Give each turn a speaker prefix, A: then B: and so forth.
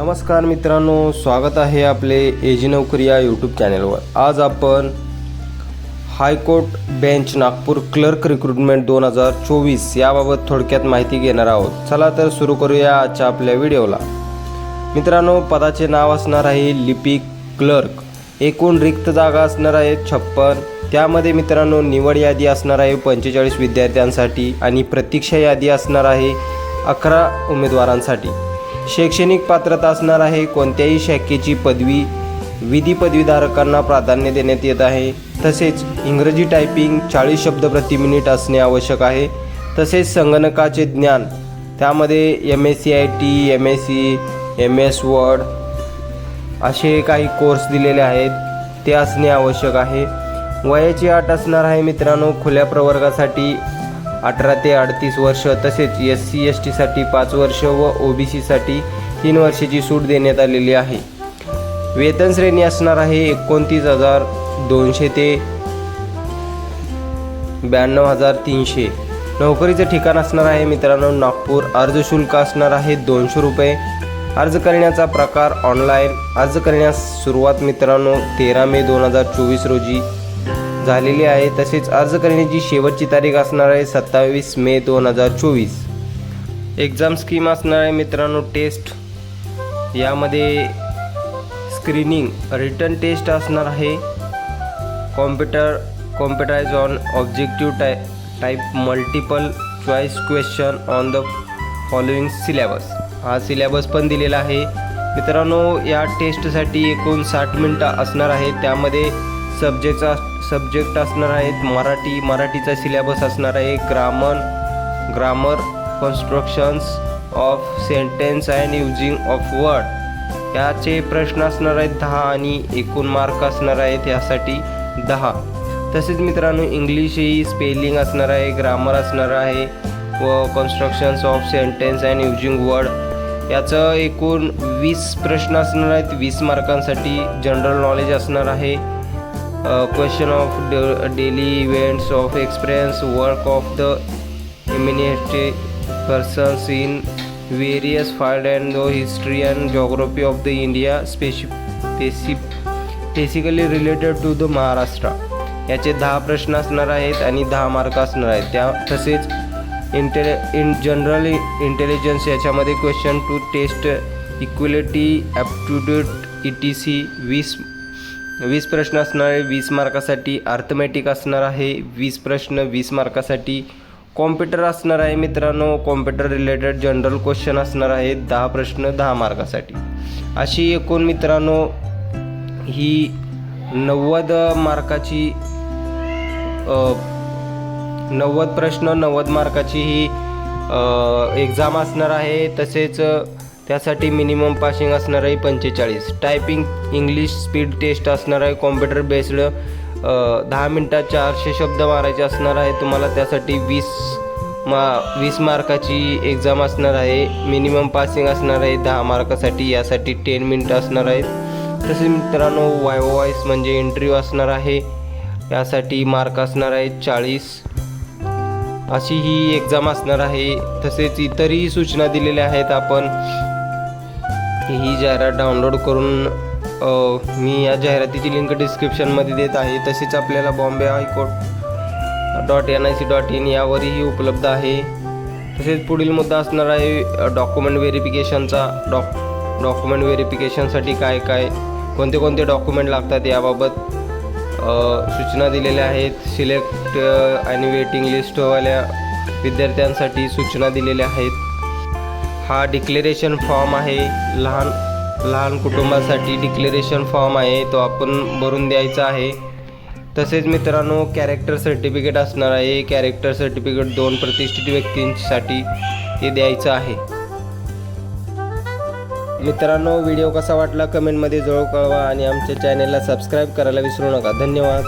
A: नमस्कार मित्रांनो स्वागत आहे आपले एजी नोकरी या यूट्यूब चॅनलवर आज आपण high court bench Nagpur clerk recruitment दोन हजार चोवीस याबाबत थोडक्यात माहिती घेणार आहोत. चला तर सुरू करूया आजच्या आपल्या व्हिडिओला. मित्रांनो पदाचे नाव असणार आहे लिपिक क्लर्क. एकूण रिक्त जागा असणार आहेत छप्पन. त्यामध्ये मित्रांनो निवड यादी असणार आहे पंचेचाळीस विद्यार्थ्यांसाठी आणि प्रतीक्षा यादी असणार आहे अकरा उमेदवारांसाठी. शैक्षणिक पात्रता असणार आहे. कोणत्याही शाखेची पदवी विधी पदवीधारकांना प्राधान्य देण्यात येत आहे. तसेच इंग्रजी टायपिंग चाळीस शब्द प्रति मिनिट असणे आवश्यक आहे. तसेच संगणकाचे ज्ञान त्यामध्ये M S C I T M S C M S word असे काही कोर्स दिलेले आहेत. ते असणे आवश्यक आहे. वयाची अट असणार आहे मित्रांनो. खुल्या प्रवर्गासाठी अठरा ते अडतीस वर्ष तसेच एस सी एस टीसाठी पाच वर्ष व ओ बी सीसाठी तीन वर्षाची सूट देण्यात आलेली आहे. वेतन श्रेणी असणार आहे एकोणतीस हजार दोनशे ते ब्याण्णव हजार तीनशे. नोकरीचं ठिकाण असणार आहे मित्रांनो नागपूर. अर्ज शुल्क असणार आहे दोनशे रुपये. अर्ज करण्याचा प्रकार ऑनलाईन अर्ज करण्यास सुरुवात मित्रांनो तेरा मे दोन हजार चोवीस रोजी. झालेली आहे तसेच अर्ज करण्याची शेवटची तारीख असणार आहे सत्तावीस मे दोन हजार चोवीस. एक्झाम स्कीम असणार आहे मित्रांनो टेस्ट यामध्ये स्क्रीनिंग रिटर्न टेस्ट असणार आहे. Computer कॉम्प्युटराइज on objective tie type multiple choice question on the following syllabus हा सिलेबस पण दिलेला आहे. मित्रांनो या टेस्टसाठी एकूण साठ मिनटं असणार आहे त्यामध्ये सब्जेक्टचा सब्जेक्ट असणार आहेत. मराठी मराठीचा सिलेबस असणार आहे. Grammar grammar constructions of sentence and using of word याचे प्रश्न असणार आहेत दहा आणि एकूण मार्क असणार आहेत यासाठी दहा. तसेच मित्रांनो इंग्लिश ही स्पेलिंग असणार आहे ग्रामर असणार आहे व constructions of sentence and using word याचं एकूण वीस प्रश्न असणार आहेत. वीस मार्कांसाठी जनरल नॉलेज असणार आहे. Question of daily events of experience work of the eminent persons in various field and the history and geography of the India specific basically related to the Maharashtra याचे दहा प्रश्न असणार आहेत आणि दहा मार्क असणार आहेत. त्या तसेच इंटेले इन जनरल इंटेलिजन्स याच्यामध्ये question to test equality aptitude E T C वीस वीस प्रश्न असणारे वीस मार्कासाठी अर्थमॅटिक असणार आहे वीस प्रश्न वीस मार्कासाठी कॉम्प्युटर असणार आहे मित्रांनो. कॉम्प्युटर रिलेटेड जनरल क्वेश्चन असणार आहेत दहा प्रश्न दहा मार्कासाठी. अशी एकूण मित्रांनो ही नव्वद मार्काची नव्वद प्रश्न नव्वद मार्काची ही एक्झाम असणार आहे. तसेच त्यासाठी मिनिमम पासिंग असणार आहे पंचेचाळीस. टायपिंग इंग्लिश स्पीड टेस्ट असणार आहे कॉम्प्युटर बेस्ड दहा मिनटात चारशे शब्द मारायचे असणार आहे. तुम्हाला त्यासाठी वीस मा वीस मार्काची एक्झाम असणार आहे. मिनिमम पासिंग असणार आहे दहा मार्कासाठी. यासाठी टेन मिनटं असणार आहेत. तसेच मित्रांनो वाय वॉईस म्हणजे इंटरव्ह्यू असणार आहे. यासाठी मार्क असणार आहेत चाळीस. अशी ही एक्झाम असणार आहे. तसेच इतरही सूचना दिलेल्या आहेत आपण. ही जाहिरात डाउनलोड करून मी या जाहिरातीची लिंक डिस्क्रिप्शनमध्ये देत आहे. तसेच आपल्याला Bombay high court dot N I C dot in यावरही उपलब्ध आहे. तसेच पुढील मुद्दा असणार आहे डॉक्युमेंट व्हेरिफिकेशनचा डॉक डॉक्युमेंट व्हेरिफिकेशनसाठी काय काय कोणते कोणते डॉक्युमेंट लागतात याबाबत सूचना दिलेल्या आहेत. सिलेक्ट आणि वेटिंग लिस्टवाल्या विद्यार्थ्यांसाठी सूचना दिलेल्या आहेत. हा डिक्लेरेशन फॉर्म आहे. लहान लहान कुटुंबासाठी डिक्लेरेशन फॉर्म आहे. तो आपण भरून द्यायचा आहे. तसेच मित्रांनो कॅरेक्टर सर्टिफिकेट असणार आहे. कॅरेक्टर सर्टिफिकेट दोन प्रतिष्ठित व्यक्तींसाठी ते द्यायचं आहे. मित्रांनो व्हिडिओ कसा वाटला? कमेंटमध्ये जवळ कळवा आणि आमच्या चॅनेलला सबस्क्राईब करायला विसरू नका. धन्यवाद.